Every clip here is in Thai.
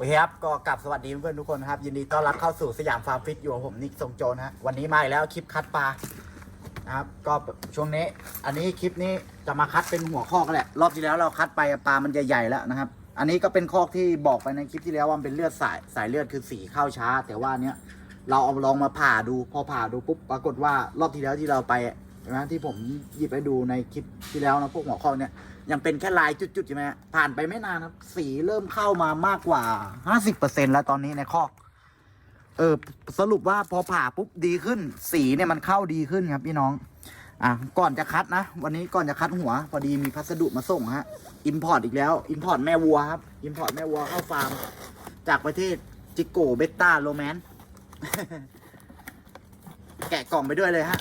โอเคครับก็กลับสวัสดีเพื่อนๆทุกคนนะครับ ยินดีต้อนรับเข้าสู่สยามฟาร์มฟิตอยู่กับผมนิกทรงโจนะฮะวันนี้มาอีกแล้วคลิปคัดปลานะครับ ก็ช่วงนี้ อันนี้คลิปนี้จะมาคัดเป็นหัวข้อกันแหละ รอบที่แล้วเราคัดไปปลามันจะใหญ่แล้วนะครับ อันนี้ก็เป็นข้อที่บอกไปในคลิปที่แล้วว่ามันเป็นเลือดสายสายเลือดคือสีเข้าช้า แต่ว่าเนี้ยเราเอาลองมาผ่าดูพอผ่าดูปุ๊บปรากฏว่ารอบที่แล้วที่เราไปใช่ไหมที่ผมหยิบไปดูในคลิปที่แล้วนะพวกหัวข้อเนี้ย ยังเป็นแค่ลายจุดๆใช่ไหมฮะผ่านไปไม่นานครับ สีเริ่มเข้ามามากกว่าห้าสิบเปอร์เซ็นแล้วตอนนี้ในคอกเออสรุปว่าพอผ่าปุ๊บดีขึ้น สีเนี่ยมันเข้าดีขึ้นครับ พี่น้อง อะก่อนจะคัดนะ วันนี้ก่อนจะคัดหัว พอดีมีพัสดุมาส่งฮะอิมพอร์ตอีกแล้วอิมพอร์ตแม่วัวครับอิมพอร์ตแม่วัวเข้าฟาร์ม จากประเทศจิโกเบต้าโรแมนแกะกล่องไปด้วยเลยฮะ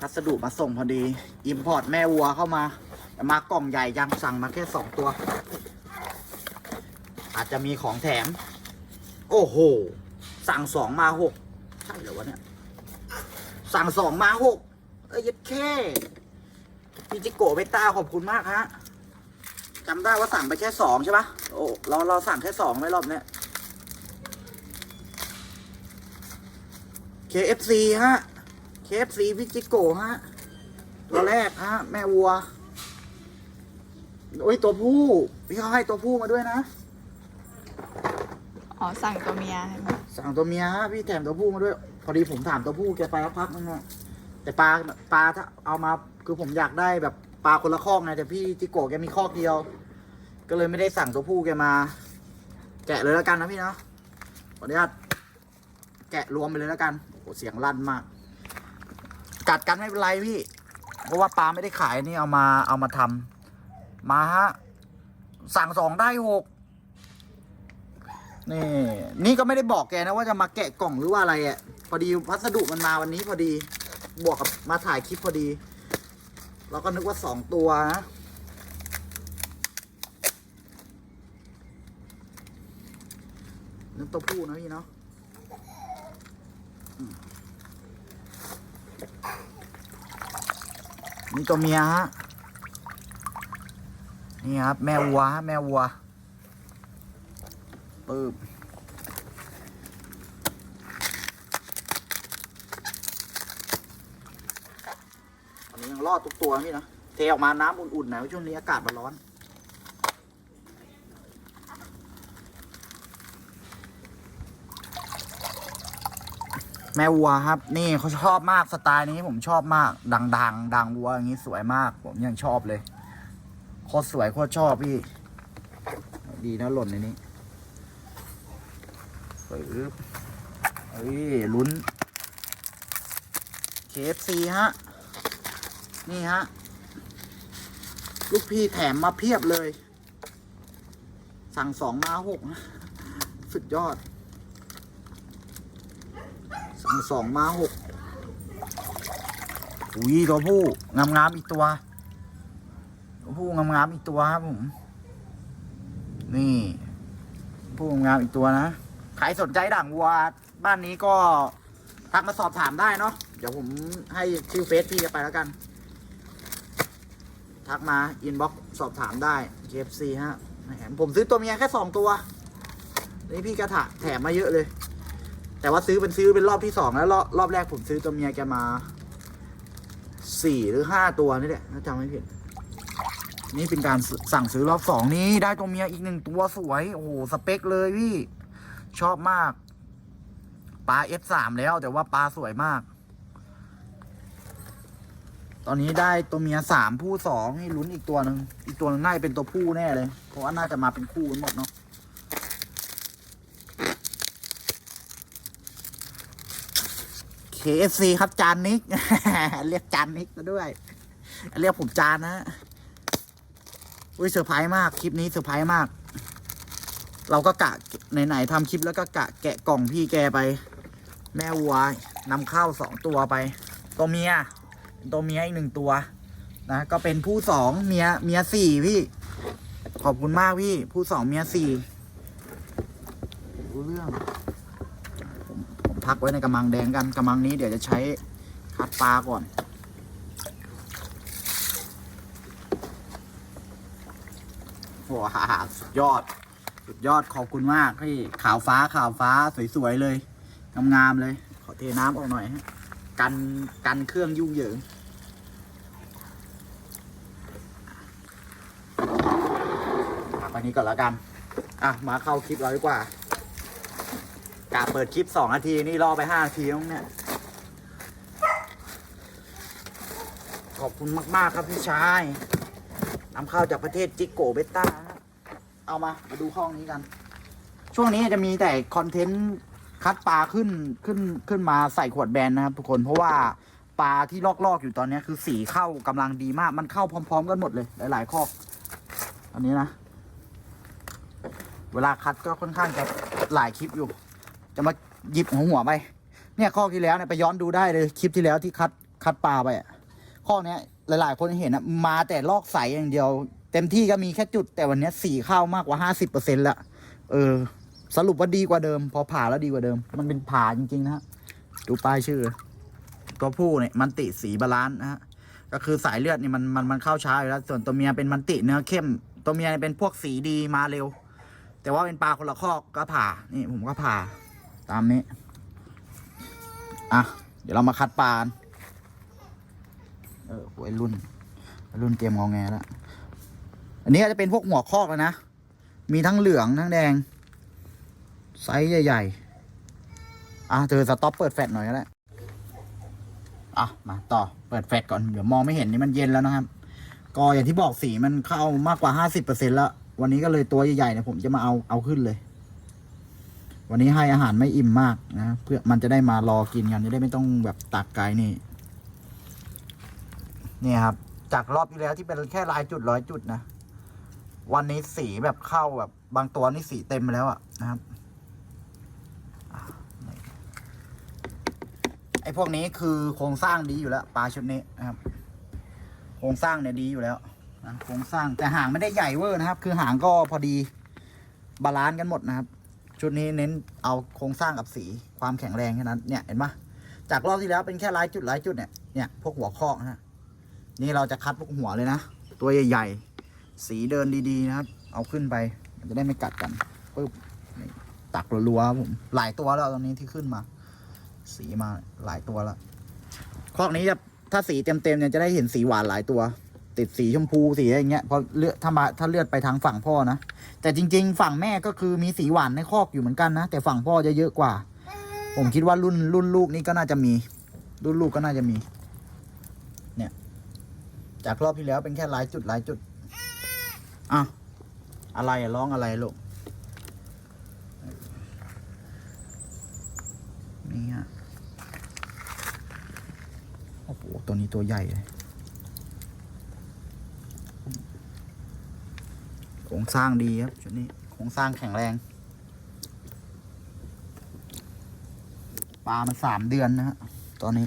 พัสดุมาส่งพอดีอิมพอร์ตแม่วัวเข้ามามากล่องใหญ่ยังสั่งมาแค่สองตัว อาจจะมีของแถม โอ้โห สั่งสองมาหกใช่เหรอวะเนี่ย สั่งสองมาหกเอ้ยยัดแค่พี่จิโกะเบต้าขอบคุณมากฮะจำได้ว่าสั่งไปแค่สองใช่ปะโอ้เราเราสั่งแค่สองไม่รอบเนี้ย KFC ฮะ KFC พิจิโกะฮะ ตัวแรกฮะ แม่วัว โอ้ย ตัวผู้ พี่เขาให้ตัวผู้มาด้วยนะ อ๋อ สั่งตัวเมียใช่ไหมสั่งตัวเมียฮะ พี่แถมตัวผู้มาด้วย พอดีผมถามตัวผู้แกไปแล้วพักนึงอะแต่ปลาปลาถ้าเอามาคือผมอยากได้แบบปลาคนละคอกไงแต่พี่จิโกะแกมีคอกเดียว ก็เลยไม่ได้สั่งตัวผู้แกมา แกะเลยแล้วกันนะพี่เนาะขออนุญาตแกะรวมไปเลยแล้วกันโอ้โหเสียงลั่นมาก กัดกันไม่เป็นไรพี่ เพราะว่าปลาไม่ได้ขายนี่เอามาเอามาทำมาฮะสั่งสองได้หกนี่ นี่ก็ไม่ได้บอกแกนะว่าจะมาแกะกล่องหรือว่าอะไรอะ่ะพอดีพัสดุมันมาวันนี้พอดี บวกกับมาถ่ายคลิปพอดี เราก็นึกว่าสองตัวนะนั่นตัวผู้นะพี่เนาะ นี่ตัวเมียฮะ นี่ครับ แม่วัวแม่วัวปึ๊บอันนี้ยังรอดทุกตัวพี่นะ เทออกมาน้ำอุ่นๆหน่อยเพราะช่วงนี้อากาศมันร้อน แม่วัวครับ นี่เขาชอบมากสไตล์นี้ผมชอบมาก ดังดังดังวัวอย่างนี้สวยมาก ผมยังชอบเลยโคตรสวยโคตรชอบพี่ ดีนะหล่นในนี้ปึ๊บเฮ้ยลุ้น KFC ฮะ นี่ฮะ ลูกพี่แถมมาเพียบเลย สั่งสองมาหกนะสุดยอด สั่งสองมาหกอุ้ยตัวผู้งามงามๆอีกตัว ตัวผู้งามงามๆอีกตัวครับผมนี่ ผู้งามงามอีกตัวนะใครสนใจด่างวัวบ้านนี้ก็ทักมาสอบถามได้เนาะเดี๋ยวผมให้ชื่อเฟซพี่ไปแล้วกัน ทักมาอินบ็อกสอบถามได้ KFC ฮะแหมผมซื้อตัวเมียแค่สองตัวนี่พี่กระถะแถมมาเยอะเลย แต่ว่าซื้อเป็นซื้อเป็นรอบที่สองแล้วรอบรอบแรกผมซื้อตัวเมียแกมาสี่หรือห้าตัวนี่แหละถ้าจำไม่ผิด นี่เป็นการสั่งซื้อรอบสองนี้ได้ตัวเมียอีกหนึ่งตัวสวย โอ้โหสเปคเลยพี่ ชอบมากปลา F3 แล้ว แต่ว่าปลาสวยมาก ตอนนี้ได้ตัวเมียสามผู้สองให้ลุ้นอีกตัวหนึ่งอีกตัวหนึงน่าจะเป็นตัวผู้แน่เลย เพราะว่าน่าจะมาเป็นคู่กันหมดเนาะ KFC ครับจานนิก เรียกจานนิกมาด้วย เรียกผมจานนะ อุ้ยเซอร์ไพรส์มากคลิปนี้เซอร์ไพรส์มาก เราก็กะไหนๆทำคลิปแล้วก็กะแกะกล่องพี่แกไป แม่วัวนำเข้าสองตัวไป ตัวเมียตัวเมียอีกหนึ่งตัวนะก็เป็นผู้สองเมียเมียสี่พี่ ขอบคุณมากพี่ ผู้สองเมียสี่รู้เรื่อง พักไว้ในกระมังแดงกันกระมังนี้เดี๋ยวจะใช้คัดปลาก่อน ว้าสุดยอด สุดยอดขอบคุณมากที่ขาวฟ้าขาวฟ้าสวยๆเลยงามๆเลย ขอเทน้ำออกหน่อยฮะกันกันเครื่องยุ่งเหยิงอะไปนี้ก่อนแล้วกัน อะ มาเข้าคลิปเราดีกว่า กาเปิดคลิปสองนาทีนี่รอไปห้านาทีแล้วเนี่ย ขอบคุณมาก ๆ ครับพี่ชายนำเข้าจากประเทศจิโกเบต้าเอามา มาดูห้องนี้กัน ช่วงนี้จะมีแต่คอนเทนต์คัดปลาขึ้นขึ้นขึ้นมาใส่ขวดแบนนะครับทุกคนเพราะว่าปลาที่ลอกๆอยู่ตอนนี้คือสีเข้ากำลังดีมาก มันเข้าพร้อม ๆ กันหมดเลย หลายๆคอกอันนี้นะ เวลาคัดก็ค่อนข้างจะหลายคลิปอยู่ จะมาหยิบหัวหัวไปเนี่ยข้อที่แล้วเนี่ยไปย้อนดูได้เลยคลิปที่แล้วที่คัดคัดปลาไปอะข้อเนี้ยหลาย ๆ คนเห็นอะมาแต่ลอกใสอย่างเดียว เต็มที่ก็มีแค่จุด แต่วันเนี้ยสีเข้ามากกว่าห้าสิบเปอร์เซ็นต์ละเออ สรุปว่าดีกว่าเดิม พอผ่าแล้วดีกว่าเดิม มันเป็นผ่าจริง ๆ นะฮะดูป้ายชื่อตัวผู้เนี่ยมันติสีบาลานซ์นะฮะก็คือสายเลือดนี่มันมันมันเข้าช้าอยู่แล้ว ส่วนตัวเมียเป็นมันติเนื้อเข้ม ตัวเมียเป็นพวกสีดีมาเร็ว แต่ว่าเป็นปลาคนละคอก็ผ่านี่ผมก็ผ่า ตามนี้ อะ เดี๋ยวเรามาคัดปลานเออวัยรุ่นวัยรุ่นเตรียมงอแงแล้ว อันนี้ก็จะเป็นพวกหัวคอกแล้วนะ มีทั้งเหลืองทั้งแดง ไซส์ใหญ่ๆ อะเจอสต็อปเปิดแฟลชหน่อยก็ได้อะ มาต่อ เปิดแฟลชก่อน เดี๋ยวมองไม่เห็นนี่มันเย็นแล้วนะครับ ก็อย่างที่บอกสีมันเข้ามากกว่าห้าสิบเปอร์เซ็นแล้ว วันนี้ก็เลยตัวใหญ่ๆเนี่ยผมจะมาเอาเอาขึ้นเลย วันนี้ให้อาหารไม่อิ่มมากนะ เพื่อมันจะได้มารอกินกันจะได้ไม่ต้องแบบตักไกลนี่ นี่ครับ จากรอบที่แล้วที่เป็นแค่ลายจุดร้อยจุดนะ วันนี้สีแบบเข้าแบบ บางตัวนี่สีเต็มไปแล้วอะนะครับไอ้พวกนี้คือโครงสร้างดีอยู่แล้วปลาชุดนี้นะครับ โครงสร้างเนี่ยดีอยู่แล้วนะโครงสร้างแต่หางไม่ได้ใหญ่เวอร์นะครับ คือหางก็พอดีบาลานซ์กันหมดนะครับ ชุดนี้เน้นเอาโครงสร้างกับสีความแข็งแรงแค่นั้นเนี่ยเห็นปะจากรอบที่แล้วเป็นแค่ลายจุดลายจุดเนี่ยเนี่ยพวกหัวข้อนะฮะนี่เราจะคัดพวกหัวเลยนะ ตัวใหญ่ๆ สีเดินดีๆนะครับ เอาขึ้นไปมันจะได้ไม่กัดกันปึ๊บตักรัวๆผมหลายตัวแล้วตอนนี้ที่ขึ้นมา สีมาหลายตัวแล้วคอกนี้จะถ้าสีเต็มๆเนี่ยจะได้เห็นสีหวานหลายตัว ติดสีชมพูสีอะไรเงี้ยพอเลือดถ้ามาถ้าเลือดไปทางฝั่งพ่อนะแต่จริง ๆ ฝั่งแม่ก็คือมีสีหวานในคอกอยู่เหมือนกันนะแต่ฝั่งพ่อจะเยอะกว่า ผมคิดว่ารุ่นรุ่นลูกนี่ก็น่าจะมี รุ่นลูกก็น่าจะมี เนี่ย จากรอบที่แล้วเป็นแค่หลายจุดหลายจุดอะอะไรร้องอะไรลูกนี่ฮะโอ้โหตัวนี้ตัวใหญ่เลยโคร งสร้างดีครับชุดนี้โครงสร้างแข็งแรง ปลามันสามเดือนนะฮะตอนนี้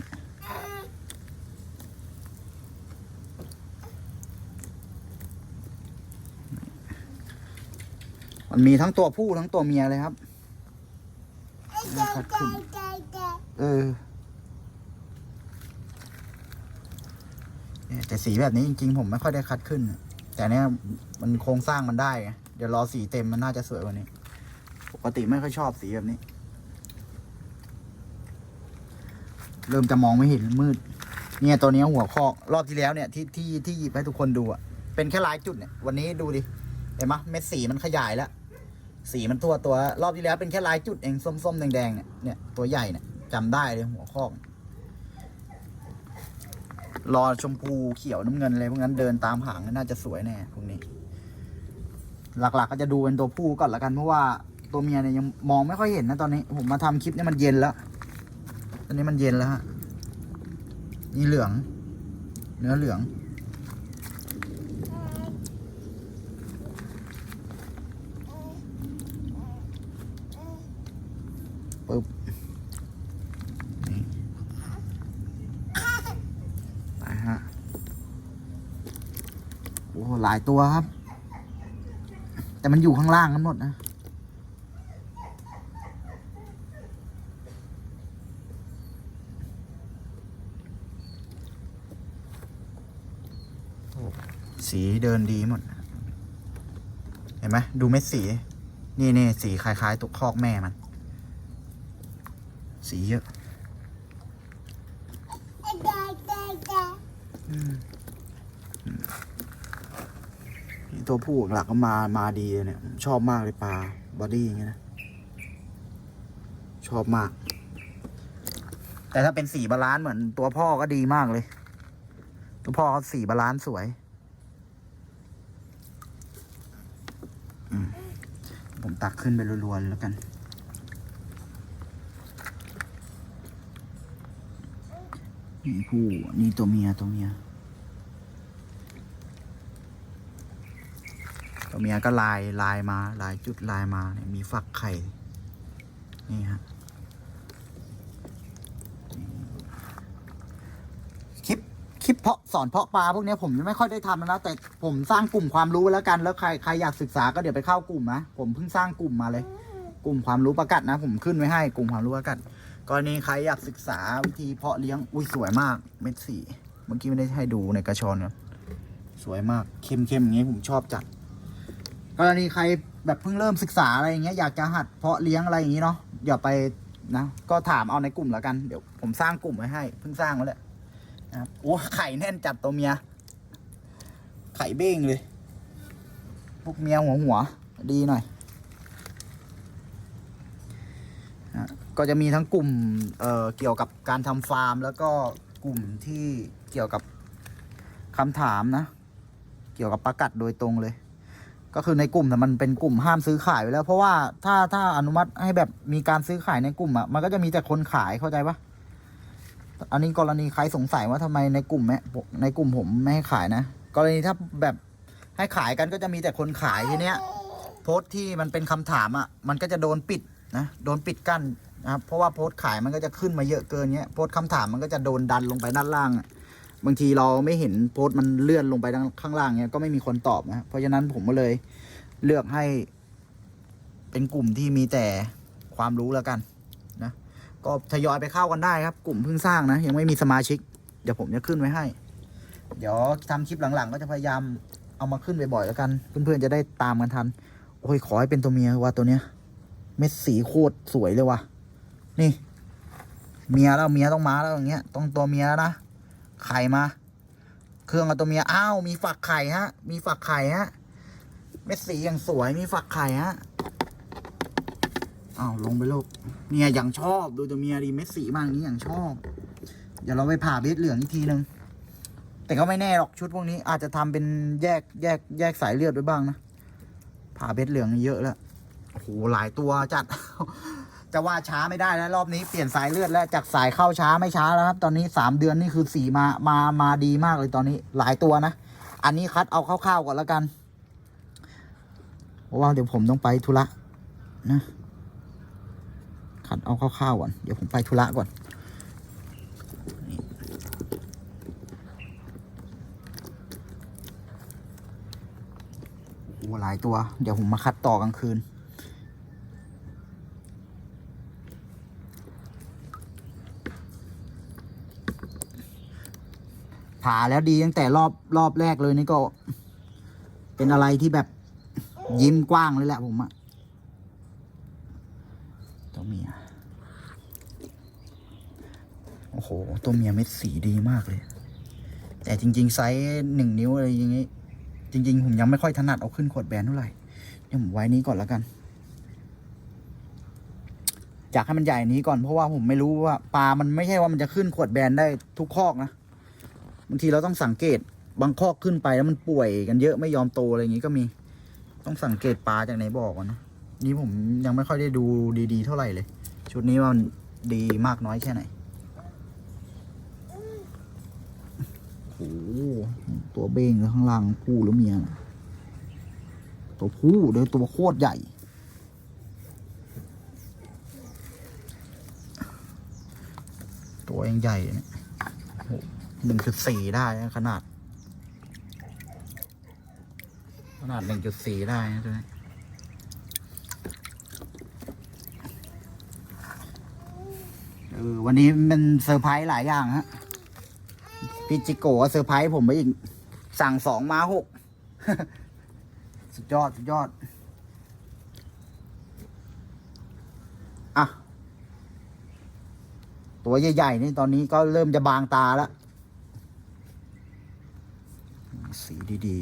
มันมีทั้งตัวผู้ทั้งตัวเมียเลยครับคัดขึ้นเออแต่สีแบบนี้จริงๆ ผมไม่ค่อยได้คัดขึ้น แต่เนี้ยมันโครงสร้างมันได้ไงเดี๋ยวรอสีเต็มมันน่าจะสวยกว่านี้ ปกติไม่ค่อยชอบสีแบบนี้ เริ่มจะมองไม่เห็นมืด เนี่ยตัวนี้หัวคอรอบที่แล้วเนี่ยที่ที่ที่หยิบให้ทุกคนดูอะเป็นแค่ลายจุดเนี่ยวันนี้ดูดิเห็นไหมเม็ดสีมันขยายแล้วสีมันทั่วตัวรอบที่แล้วเป็นแค่ลายจุดเองส้มๆแดงๆเนี่ยเนี่ยตัวใหญ่เนี่ยจำได้เลยหัวคอ รอชมพูเขียวน้ำเงินอะไรพวกนั้นเดินตามหางน่าจะสวยแน่พวกนี้ หลักๆก็จะดูเป็นตัวผู้ก่อนละกันเพราะว่าตัวเมียเนี่ยยังมองไม่ค่อยเห็นนะตอนนี้ผมมาทำคลิปเนี่ยมันเย็นแล้ว ตอนนี้มันเย็นแล้วฮะนี่เหลือง เนื้อเหลือง ปึ๊บนี่ไปฮะ โอ้โหลายตัวครับ แต่มันอยู่ข้างล่างกันหมดนะสีเดินดีหมด เห็นไหมดูเม็ดสี นี่นี่สีคล้าย ๆ ตุกคอกแม่มัน สีเยอะอืมอืมนี่ ตัวผู้หลักก็มามาดีเนี่ย ชอบมากเลยปลาบอดี้อย่างเงี้ยนะ ชอบมาก แต่ถ้าเป็นสีบาลานซ์เหมือนตัวพ่อก็ดีมากเลย ตัวพ่อเขาสีบาลานซ์สวยผมตักขึ้นไปรัวๆเลยแล้วกัน นี่ผู้นี่ตัวเมียตัวเมีย ตัวเมียก็ลายลายมาลายจุดลายมาเนี่ยมีฝักไข่ นี่ฮะคลิปคลิปเพาะสอนเพาะปลาพวกนี้ผมยังไม่ค่อยได้ทำนะ แต่ผมสร้างกลุ่มความรู้แล้วกัน แล้วใครใครอยากศึกษาก็เดี๋ยวไปเข้ากลุ่มนะผมเพิ่งสร้างกลุ่มมาเลย กลุ่มความรู้ประกัดนะ ผมขึ้นไว้ให้กลุ่มความรู้ประกัดกรณีใครอยากศึกษาวิธีเพาะเลี้ยงอุ้ยสวยมากเม็ดสีเมื่อกี้ไม่ได้ให้ดูในกระชอนนะสวยมากเข้มเข้มๆอย่างเงี้ผมชอบจัด กรณีใครแบบเพิ่งเริ่มศึกษาอะไรอย่างเงี้ยอยากจะหัดเพาะเลี้ยงอะไรอย่างงี้เนาะอย่าไปนะก็ถามเอาในกลุ่มแล้วกันเดี๋ยวผมสร้างกลุ่มไว้ให้เพิ่งสร้างไว้แหละนะครับโอ้ไข่แน่นจัดตัวเมียไข่เบ้งเลยพวกเมียหัวหัวดีหน่อยนะก็จะมีทั้งกลุ่มเอ่อเกี่ยวกับการทำฟาร์ม แล้วก็กลุ่มที่เกี่ยวกับคำถามนะ เกี่ยวกับประกัดโดยตรงเลย ก็คือในกลุ่มแต่มันเป็นกลุ่มห้ามซื้อขายไปแล้ว เพราะว่าถ้าถ้าอนุมัติให้แบบมีการซื้อขายในกลุ่มอะมันก็จะมีแต่คนขายเข้าใจปะอันนี้กรณีใครสงสัยว่าทำไมในกลุ่มแม่ในกลุ่มผมไม่ให้ขายนะกรณีถ้าแบบให้ขายกันก็จะมีแต่คนขายทีเนี้ย โพสต์ที่มันเป็นคำถามอะมันก็จะโดนปิดนะโดนปิดกั้นนะครับเพราะว่าโพสต์ขายมันก็จะขึ้นมาเยอะเกินเงี้ยโพสต์คำถามมันก็จะโดนดันลงไปด้านล่างอะ บางทีเราไม่เห็นโพสต์มันเลื่อนลงไปด้านข้างล่างเงี้ยก็ไม่มีคนตอบนะเพราะฉะนั้นผมก็เลยเลือกให้ เป็นกลุ่มที่มีแต่ความรู้แล้วกันนะก็ทยอยไปเข้ากันได้ครับ กลุ่มเพิ่งสร้างนะ ยังไม่มีสมาชิก เดี๋ยวผมจะขึ้นไว้ให้ เดี๋ยวทำคลิปหลังๆ ก็จะพยายามเอามาขึ้นบ่อยๆแล้วกัน เพื่อนๆจะได้ตามกันทัน โอ้ยขอให้เป็นตัวเมียว่าตัวเนี้ย เม็ดสีโคตรสวยเลยว่ะนี่ เมียแล้วเมียต้องมาแล้วอย่างเงี้ยต้องตัวเมียแล้วนะ ไข่มา เครื่องกับตัวเมียอ้าวมีฝักไข่ฮะ มีฝักไข่ฮะเม็ดสีอย่างสวยมีฝักไข่ฮะอ้าวลงไปลูกเมียอย่างชอบดูตัวเมียดีเม็ดสีมากอย่างนี้อย่างชอบ เดี๋ยวเราไปผ่าเบ็ดเหลืองอีกทีหนึ่งแต่ก็ไม่แน่หรอกชุดพวกนี้อาจจะทำเป็นแยกแยกแยกสายเลือดไว้บ้างนะผ่าเบ็ดเหลืองเยอะแล้วโอ้โหหลายตัวจัด จะว่าช้าไม่ได้แล้วรอบนี้เปลี่ยนสายเลือดแล้วจากสายเข้าช้าไม่ช้าแล้วครับ ตอนนี้สามเดือนนี่คือสีมามามาดีมากเลยตอนนี้หลายตัวนะ อันนี้คัดเอาคร่าวๆก่อนแล้วกันเพราะว่าเดี๋ยวผมต้องไปธุระนะคัดเอาคร่าวๆก่อนเดี๋ยวผมไปธุระก่อนโอ้หลายตัว เดี๋ยวผมมาคัดต่อกลางคืน ผ่าแล้วดีตั้งแต่รอบรอบแรกเลยนี่ก็ เป็นอะไรที่แบบยิ้มกว้างเลยแหละผมอะตัวเมีย โอ้โห ตัวเมียเม็ดสีดีมากเลย แต่จริง ๆ ไซส์หนึ่งนิ้วอะไรอย่างงี้ จริง ๆ ผมยังไม่ค่อยถนัดเอาขึ้นขวดแบนเท่าไหร่เดี๋ยวผมไว้นี้ก่อนแล้วกันอยากให้มันใหญ่นี้ก่อนเพราะว่าผมไม่รู้ว่าปลา มันไม่ใช่ว่ามันจะขึ้นขวดแบนได้ทุกคอกนะ บางทีเราต้องสังเกตบางคอกขึ้นไปแล้วมันป่วยกันเยอะไม่ยอมโตอะไรอย่างงี้ก็มี ต้องสังเกตปลาจากไหนบอกก่อนนะนี่ผมยังไม่ค่อยได้ดูดีๆ เท่าไหร่เลย ชุดนี้มันดีมากน้อยแค่ไหนโอ้ตัวเบ้งข้างล่างผู้หรือเมียนะตัวผู้เดี๋ยวตัวโคตรใหญ่ตัวยังใหญ่เนี่ย หนึ่งจุดสี่ได้ขนาด ขนาดหนึ่งจุดสี่ได้นะตัวยวันนี้มันเซอร์ไพรส์หลายอย่างฮะพี่จิโก้เซอร์ไพรส์ผมไปอีก สั่งสองมาหกสุดยอด สุดยอดอะตัวใหญ่ ๆ นี่ตอนนี้ก็เริ่มจะบางตาแล้ว สีดี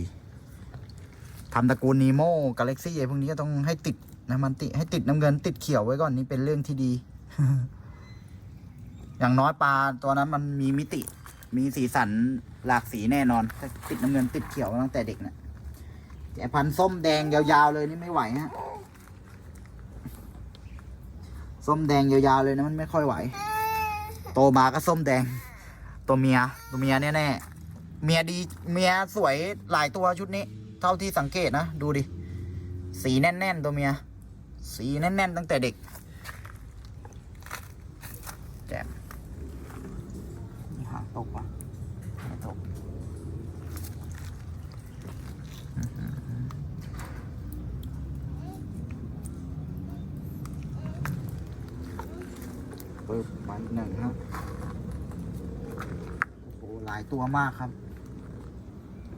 ๆทำตระกูลนีโมกาแล็กซี่พวกนี้ก็ต้องให้ติดนะมันติให้ติดน้ำเงินติดเขียวไว้ก่อนนี่เป็นเรื่องที่ดี อย่างน้อยปลาตัวนั้นมันมีมิติ มีสีสันหลากสีแน่นอนติดน้ำเงินติดเขียวตั้งแต่เด็กเนะแต่พันส้มแดงยาวๆเลยนี่ไม่ไหวฮะส้มแดงยาวๆเลยนะมันไม่ค่อยไหว โตมาก็ส้มแดง ตัวเมีย ตัวเมียแน่ๆ เมียดีเมียสวยหลายตัวชุดนี้ เท่าที่สังเกตนะ ดูดิ สีแน่น ๆ ตัวเมีย สีแน่น ๆ ตั้งแต่เด็กแจมนี่หางตกว่ะไม่ตกปึ๊บมาหนึ่งครับโอ้โหหลายตัวมากครับ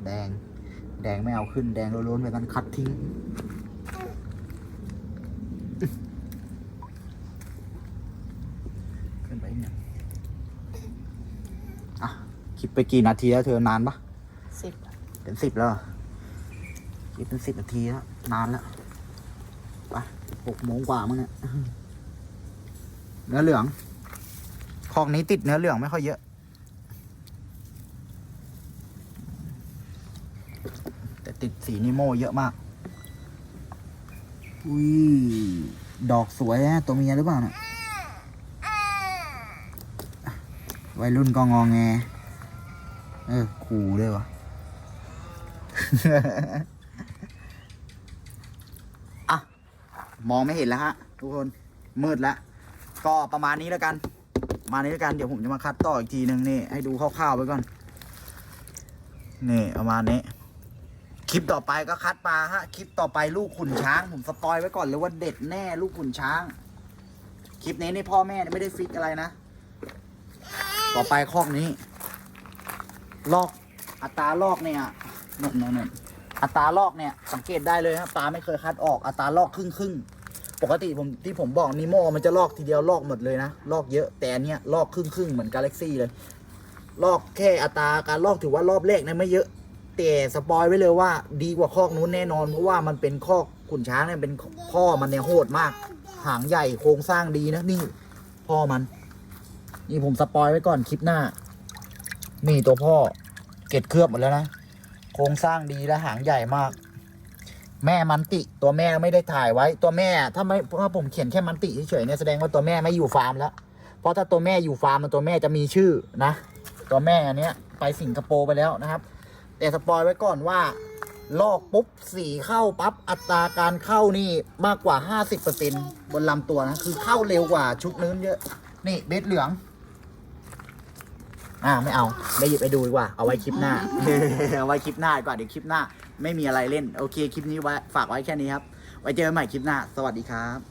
แดง แดงไม่เอาขึ้นแดงล้วนๆไปกันคัดทิ้ง ขึ้นไปอีกหนึ่งอะคลิปไปกี่นาทีแล้วเธอนานปะสิบเป็นสิบแล้วเหรอคิดเป็นสิบนาทีแล้วนานแล้วไปหกโมงกว่ามั้งเนี่ยเนื้อเหลืองคอกนี้ติดเนื้อเหลืองไม่ค่อยเยอะ แต่ติด สีนิโมเยอะมาก อุ้ย ดอกสวยฮะตัวเมียหรือเปล่าเนี่ยวัยรุ่นก็งองแง เออ ขู่เลยวะอะมองไม่เห็นแล้วฮะ ทุกคน มืดแล้ว ก็ประมาณนี้แล้วกันประมาณนี้แล้วกัน เดี๋ยวผมจะมาคัดต่ออีกทีหนึ่งนี่ ให้ดูคร่าวๆไว้ก่อน นี่ ประมาณนี้ คลิปต่อไปก็คัดปลาฮะ คลิปต่อไปลูกขุนช้าง ผมสปอยไว้ก่อนเลยว่าเด็ดแน่ลูกขุนช้าง คลิปนี้นี่พ่อแม่ไม่ได้ฟิกอะไรนะ ต่อไปคอกนี้ ลอกอัตราลอกเนี่ยหนนนนอัตราลอกเนี่ย สังเกตได้เลยครับปลาไม่เคยคัดออกอัตราลอกครึ่งครึ่งปกติผมที่ผมบอกนิโมมันจะลอกทีเดียวลอกหมดเลยนะลอกเยอะแต่อันเนี้ยลอกครึ่งครึ่งเหมือนกาแล็กซี่เลย ลอกแค่อัตราการลอกถือว่ารอบแรกเนี่ยไม่เยอะ แต่สปอยไว้เลยว่า ดีกว่าคอกนู้นแน่นอน เพราะว่ามันเป็นคอกขุนช้างเนี่ยเป็นพ่อมันเนี่ยโหดมาก หางใหญ่โครงสร้างดีนะนี่พ่อมัน นี่ผมสปอยไว้ก่อนคลิปหน้านี่ตัวพ่อเกล็ดเคลือบหมดแล้วนะโครงสร้างดีและหางใหญ่มาก แม่มันติตัวแม่ไม่ได้ถ่ายไว้ตัวแม่ถ้าไม่ถ้าผมเขียนแค่มันติเฉยๆเนี่ยแสดงว่าตัวแม่ไม่อยู่ฟาร์มแล้วเพราะถ้าตัวแม่อยู่ฟาร์มมันตัวแม่จะมีชื่อนะ ตัวแม่อันเนี้ยไปสิงคโปร์ไปแล้วนะครับ แต่สปอยไว้ก่อนว่า ลอกปุ๊บสีเข้าปั๊บอัตราการเข้านี่มากกว่า 50%บนลำตัวนะ คือเข้าเร็วกว่าชุดนู้นเยอะ นี่เบ็ดเหลือง อ่าไม่เอาไม่หยิบไปดูดีกว่า เอาไว้คลิปหน้า เอาไว้คลิปหน้าดีกว่าเดี๋ยวคลิปหน้า ไม่มีอะไรเล่น โอเคคลิปนี้ไว้ฝากไว้แค่นี้ครับ ไว้เจอกันใหม่คลิปหน้า สวัสดีครับ